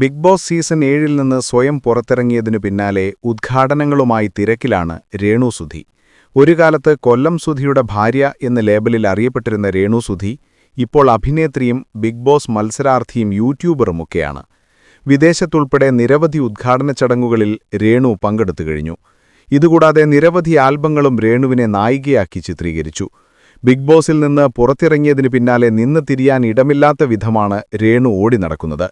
Big boss season ഏഴിൽ നിന്ന് സ്വയം പുറത്തിറങ്ങിയതിനു പിന്നാലെ ഉദ്ഘാടനങ്ങളുമായി തിരക്കിലാണ് രേണു സുധി. ഒരു കാലത്ത് കൊല്ലം സുധിയുടെ ഭാര്യ എന്ന ലേബലിൽ അറിയപ്പെട്ടിരുന്ന രേണു സുധി ഇപ്പോൾ അഭിനേത്രിയും ബിഗ് ബോസ് മത്സരാർത്ഥിയും യൂട്യൂബറുമൊക്കെയാണ്. വിദേശത്തുൾപ്പെടെ നിരവധി ഉദ്ഘാടന ചടങ്ങുകളിൽ രേണു പങ്കെടുത്തു കഴിഞ്ഞു. ഇതുകൂടാതെ നിരവധി ആൽബങ്ങളും രേണുവിനെ നായികയാക്കി ചിത്രീകരിച്ചു. ബിഗ് ബോസിൽ നിന്ന് പുറത്തിറങ്ങിയതിനു പിന്നാലെ നിന്ന് തിരിയാൻ ഇടമില്ലാത്ത വിധമാണ് രേണു ഓടി നടക്കുന്നത്.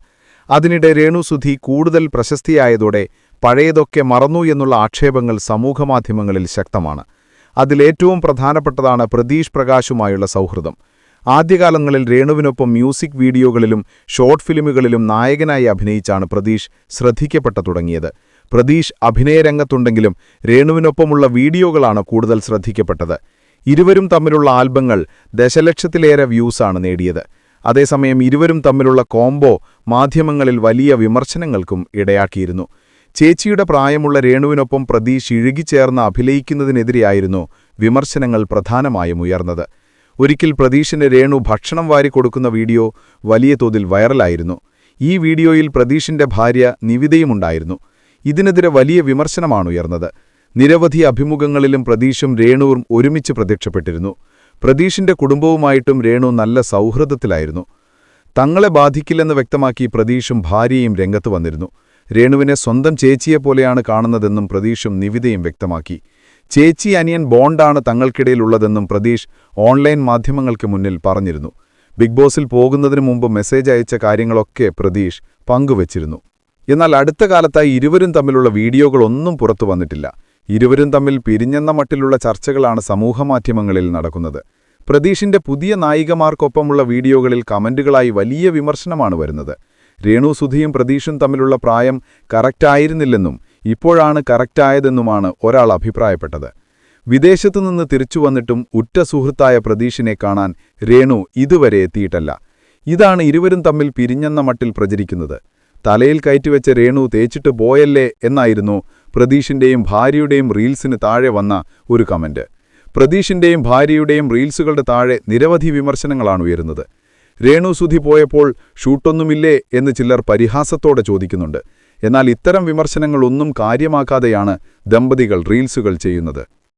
അതിനിടെ രേണുസുധി കൂടുതൽ പ്രശസ്തിയായതോടെ പഴയതൊക്കെ മറന്നു എന്നുള്ള ആക്ഷേപങ്ങൾ സമൂഹമാധ്യമങ്ങളിൽ ശക്തമാണ്. അതിലേറ്റവും പ്രധാനപ്പെട്ടതാണ് പ്രതീഷ് പ്രകാശുമായുള്ള സൗഹൃദം. ആദ്യകാലങ്ങളിൽ രേണുവിനൊപ്പം മ്യൂസിക് വീഡിയോകളിലും ഷോർട്ട് ഫിലിമുകളിലും നായകനായി അഭിനയിച്ചാണ് പ്രതീഷ് ശ്രദ്ധിക്കപ്പെട്ട തുടങ്ങിയത്. പ്രതീഷ് അഭിനയരംഗത്തുണ്ടെങ്കിലും രേണുവിനൊപ്പമുള്ള വീഡിയോകളാണ് കൂടുതൽ ശ്രദ്ധിക്കപ്പെട്ടത്. ഇരുവരും തമ്മിലുള്ള ആൽബങ്ങൾ ദശലക്ഷത്തിലേറെ വ്യൂസാണ് നേടിയത്. അതേസമയം ഇരുവരും തമ്മിലുള്ള കോംബോ മാധ്യമങ്ങളിൽ വലിയ വിമർശനങ്ങൾക്കും ഇടയാക്കിയിരുന്നു. ചേച്ചിയുടെ പ്രായമുള്ള രേണുവിനൊപ്പം പ്രതീഷ് ഇഴുകിച്ചേർന്ന് അഭിനയിക്കുന്നതിനെതിരെയായിരുന്നു വിമർശനങ്ങൾ പ്രധാനമായും ഉയർന്നത്. ഒരിക്കൽ പ്രതീഷിന് രേണു ഭക്ഷണം വാരി കൊടുക്കുന്ന വീഡിയോ വലിയ തോതിൽ വൈറലായിരുന്നു. ഈ വീഡിയോയിൽ പ്രതീഷിന്റെ ഭാര്യ നിവിതയുമുണ്ടായിരുന്നു ഇതിനെതിരെ വലിയ വിമർശനമാണുയർന്നത് നിരവധി അഭിമുഖങ്ങളിലും പ്രതീഷും രേണുവും ഒരുമിച്ച് പ്രത്യക്ഷപ്പെട്ടിരുന്നു. പ്രതീഷിന്റെ കുടുംബവുമായിട്ടും രേണു നല്ല സൗഹൃദത്തിലായിരുന്നു. തങ്ങളെ ബാധിക്കില്ലെന്ന് വ്യക്തമാക്കി പ്രതീഷും ഭാര്യയും രംഗത്ത് വന്നിരുന്നു. രേണുവിനെ സ്വന്തം ചേച്ചിയെപ്പോലെയാണ് കാണുന്നതെന്നും പ്രതീഷും നിവിതയും വ്യക്തമാക്കി. ചേച്ചി അനിയൻ ബോണ്ടാണ് തങ്ങൾക്കിടയിലുള്ളതെന്നും പ്രതീഷ് ഓൺലൈൻ മാധ്യമങ്ങൾക്ക് മുന്നിൽ പറഞ്ഞിരുന്നു. ബിഗ് ബോസിൽ പോകുന്നതിനു മുമ്പ് മെസ്സേജ് അയച്ച കാര്യങ്ങളൊക്കെ പ്രതീഷ് പങ്കുവച്ചിരുന്നു. എന്നാൽ അടുത്ത കാലത്തായി ഇരുവരും തമ്മിലുള്ള വീഡിയോകളൊന്നും പുറത്തു വന്നിട്ടില്ല. ഇരുവരും തമ്മിൽ പിരിഞ്ഞെന്ന മട്ടിലുള്ള ചർച്ചകളാണ് സമൂഹമാധ്യമങ്ങളിൽ നടക്കുന്നത്. പ്രതീഷിന്റെ പുതിയ നായികമാർക്കൊപ്പമുള്ള വീഡിയോകളിൽ കമന്റുകളായി വലിയ വിമർശനമാണ് വരുന്നത്. രേണു സുധിയും പ്രതീഷും തമ്മിലുള്ള പ്രായം കറക്റ്റായിരുന്നില്ലെന്നും ഇപ്പോഴാണ് കറക്റ്റായതെന്നുമാണ് ഒരാൾ അഭിപ്രായപ്പെട്ടത്. വിദേശത്തുനിന്ന് തിരിച്ചു വന്നിട്ടും ഉറ്റ സുഹൃത്തായ പ്രതീഷിനെ കാണാൻ രേണു ഇതുവരെ എത്തിയിട്ടല്ല. ഇതാണ് ഇരുവരും തമ്മിൽ പിരിഞ്ഞെന്ന മട്ടിൽ പ്രചരിക്കുന്നത്. തലയിൽ കയറ്റിവെച്ച രേണു തേച്ചിട്ട് പോയല്ലേ എന്നായിരുന്നു പ്രതീഷിന്റെയും ഭാര്യയുടെയും റീൽസിന് താഴെ വന്ന ഒരു കമന്റ് പ്രതീഷിന്റെയും ഭാര്യയുടെയും റീൽസുകളുടെ താഴെ നിരവധി വിമർശനങ്ങളാണ് ഉയരുന്നത്. രേണു സുധി പോയപ്പോൾ ഷൂട്ടൊന്നുമില്ലേ എന്ന് ചിലർ പരിഹാസത്തോടെ ചോദിക്കുന്നുണ്ട്. എന്നാൽ ഇത്തരം വിമർശനങ്ങളൊന്നും കാര്യമാക്കാതെയാണ് ദമ്പതികൾ റീൽസുകൾ ചെയ്യുന്നത്.